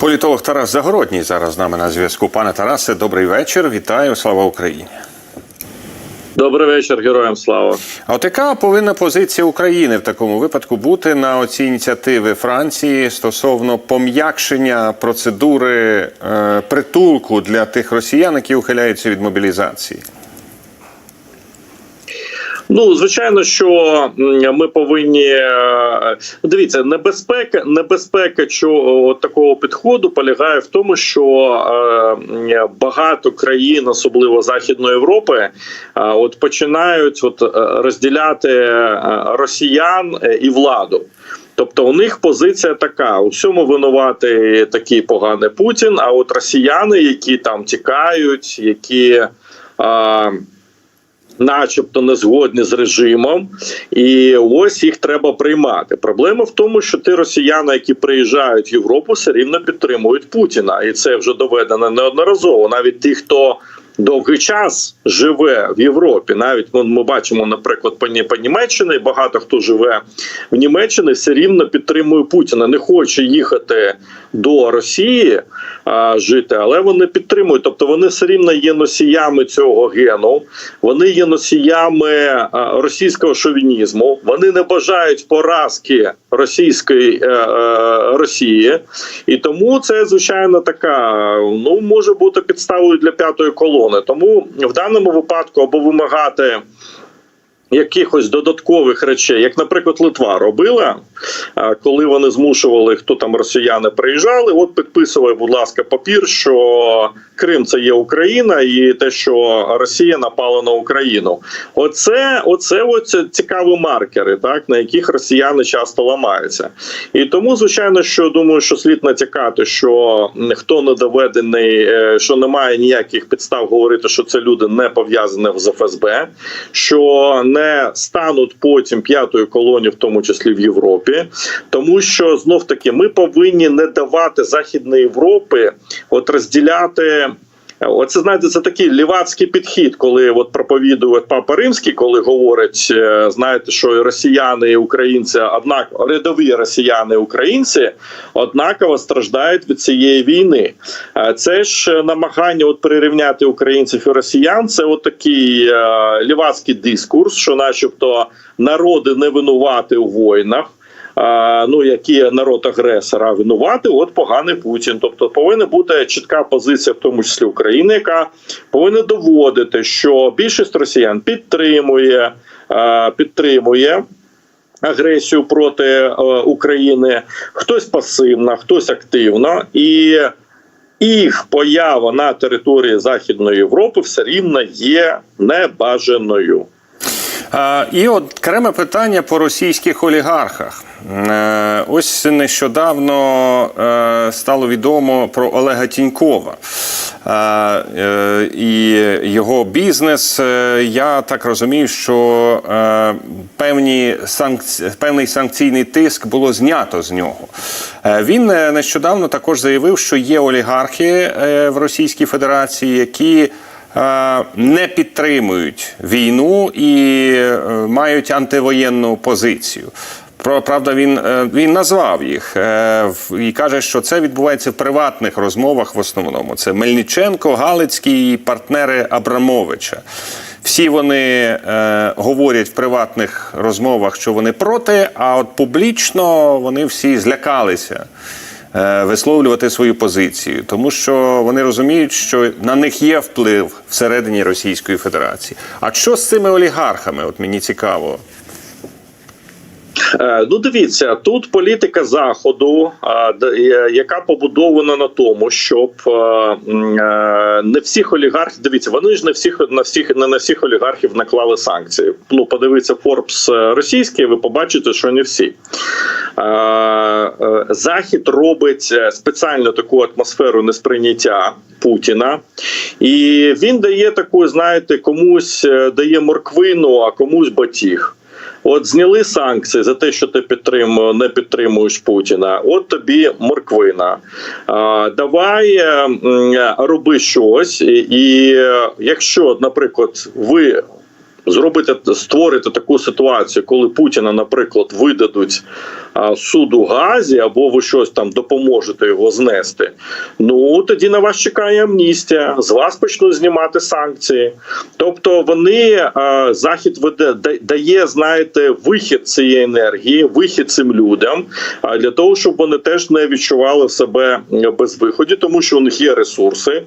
Політолог Тарас Загородній зараз з нами на зв'язку. Пане Тарасе, добрий вечір. Вітаю. Слава Україні. Добрий вечір, героям слава. А от яка повинна позиція України в такому випадку бути на оці ініціативи Франції стосовно пом'якшення процедури е, притулку для тих росіян, які ухиляються від мобілізації? Ну, звичайно, що ми повинні е, дивіться, небезпека, небезпека чого такого підходу полягає в тому, що е, багато країн, особливо Західної Європи, е, от починають от розділяти росіян і владу. Тобто у них позиція така: у всьому винувати такий поганий Путін. А от росіяни, які там тікають, які. Е, начебто не згодні з режимом, і ось їх треба приймати. Проблема в тому, що ті росіяни, які приїжджають в Європу, все рівно підтримують Путіна, і це вже доведено неодноразово. Навіть ті, хто довгий час живе в Європі, навіть ми, ми бачимо, наприклад, по, по Німеччині, багато хто живе в Німеччині, все рівно підтримує Путіна, не хоче їхати до Росії а, жити, але вони підтримують. Тобто вони все рівно є носіями цього гену, вони є носіями а, російського шовінізму. Вони не бажають поразки російської е, е, Росії, і тому це звичайно така. Ну може бути підставою для п'ятої колони. Тому в даному випадку або вимагати. Якихось додаткових речей, як, наприклад, Литва робила, коли вони змушували, хто там росіяни приїжджали. От підписували, будь ласка, папір, що Крим це є Україна, і те, що Росія напала на Україну. Оце, оце ось цікаві маркери, так на яких росіяни часто ламаються. І тому, звичайно, що думаю, що слід натякати, що хто не доведений, е, що немає ніяких підстав говорити, що це люди не пов'язані з ФСБ, що не стануть потім п'ятою колонією, в тому числі в Європі, тому що знов таки ми повинні не давати Західної Європи от розділяти. Оце знаєте, це такий лівацький підхід, коли от проповідує папа римський, коли говорить, е, знаєте, що росіяни і українці, однак рядові росіяни і українці однаково страждають від цієї війни. Е, Це ж намагання от прирівняти українців і росіян. Це от такий е, лівацький дискурс, що, начебто, народи не винувати у війнах. Ну які народ агресора винувати, от поганий Путін. Тобто повинна бути чітка позиція, в тому числі України, яка повинна доводити, що більшість росіян підтримує, підтримує. Агресію проти е, України хтось пасивна, хтось активно, і їх поява на території Західної Європи все рівно є небажаною. І окреме питання по російських олігархах. Е, Ось нещодавно е, стало відомо про Олега Тінькова. Е, І його бізнес. Я так розумію, що певні санкці... певний санкційний тиск було знято з нього. Він нещодавно також заявив, що є олігархи в Російській Федерації, які не підтримують війну і е, мають антивоєнну позицію. Правда, він, е, він назвав їх е, і каже, що це відбувається в приватних розмовах в основному. Це Мельниченко, Галицький і партнери Абрамовича. Всі вони е, говорять в приватних розмовах, що вони проти, а от публічно вони всі злякалися е, висловлювати свою позицію, тому що вони розуміють, що на них є вплив всередині Російської Федерації. А що з цими олігархами? От мені цікаво. Е, Ну, дивіться, тут політика заходу, д- е, яка побудована на тому, щоб е, е, не всіх олігархів дивіться, вони ж не всіх на всіх не на всіх олігархів наклали санкції. Ну, подивіться Форбс російський, ви побачите, що не всі. Е, е, Захід робить е, спеціально таку атмосферу несприйняття Путіна, і він дає таку, знаєте, комусь е, дає морквину, а комусь батіг. От зняли санкції за те, що ти підтримує, не підтримуєш Путіна. От тобі морквина. Давай е, роби щось, і, і е, якщо, наприклад, ви зробити створити таку ситуацію, коли Путіна, наприклад, видадуть суду Газі, або ви щось там допоможете його знести. Ну тоді на вас чекає амністія. З вас почнуть знімати санкції. Тобто вони захід веде дає, знаєте, вихід цієї енергії, вихід цим людям, а для того, щоб вони теж не відчували себе без виходу, тому що у них є ресурси,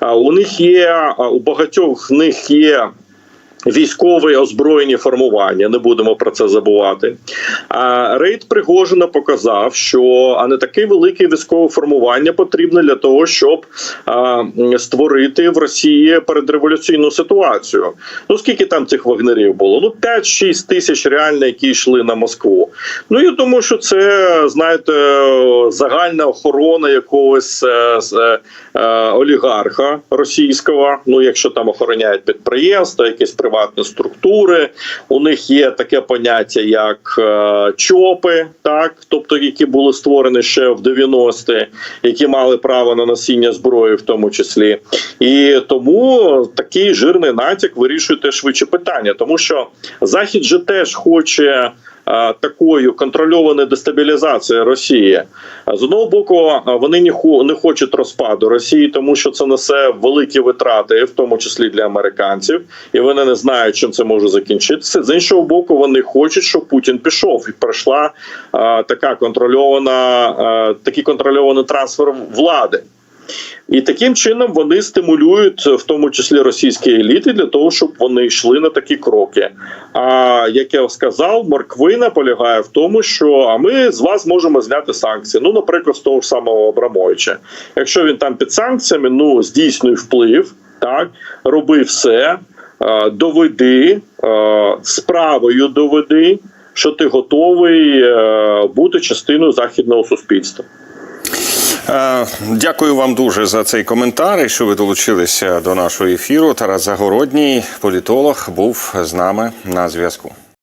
а у них є у багатьох них є. Військові озброєні формування, не будемо про це забувати. А рейд Пригожина показав, що а не таке велике військове формування потрібно для того, щоб а, створити в Росії передреволюційну ситуацію. Ну скільки там цих вагнерів було? Ну 5-6 тисяч реально, які йшли на Москву. Ну я думаю, що це знаєте загальна охорона якогось е, е, олігарха російського. Ну якщо там охороняють підприємства, якісь приватні структури. У них є таке поняття, як е, ЧОПи, так тобто які були створені ще в 90-ті, які мали право на носіння зброї, в тому числі. І тому такий жирний натяк вирішує те швидше питання, тому що Захід же теж хоче. Е, Такою контрольованою дестабілізацією Росії з одного боку е, вони не хочуть розпаду Росії, тому що це несе великі витрати, в тому числі для американців, і вони не знають, чим це може закінчитися. З іншого боку, вони хочуть, щоб Путін пішов і пройшла е, така контрольована, такий контрольований трансфер влади. І таким чином вони стимулюють, в тому числі російські еліти, для того, щоб вони йшли на такі кроки. А як я сказав, морквина полягає в тому, що а ми з вас можемо зняти санкції. Ну, наприклад, з того ж самого Абрамовича. Якщо він там під санкціями, ну здійснює вплив, так роби все, доведи справою доведи, що ти готовий е, бути частиною західного суспільства. Е, Дякую вам дуже за цей коментар, і що ви долучилися до нашого ефіру. Тарас Загородній, політолог, був з нами на зв'язку.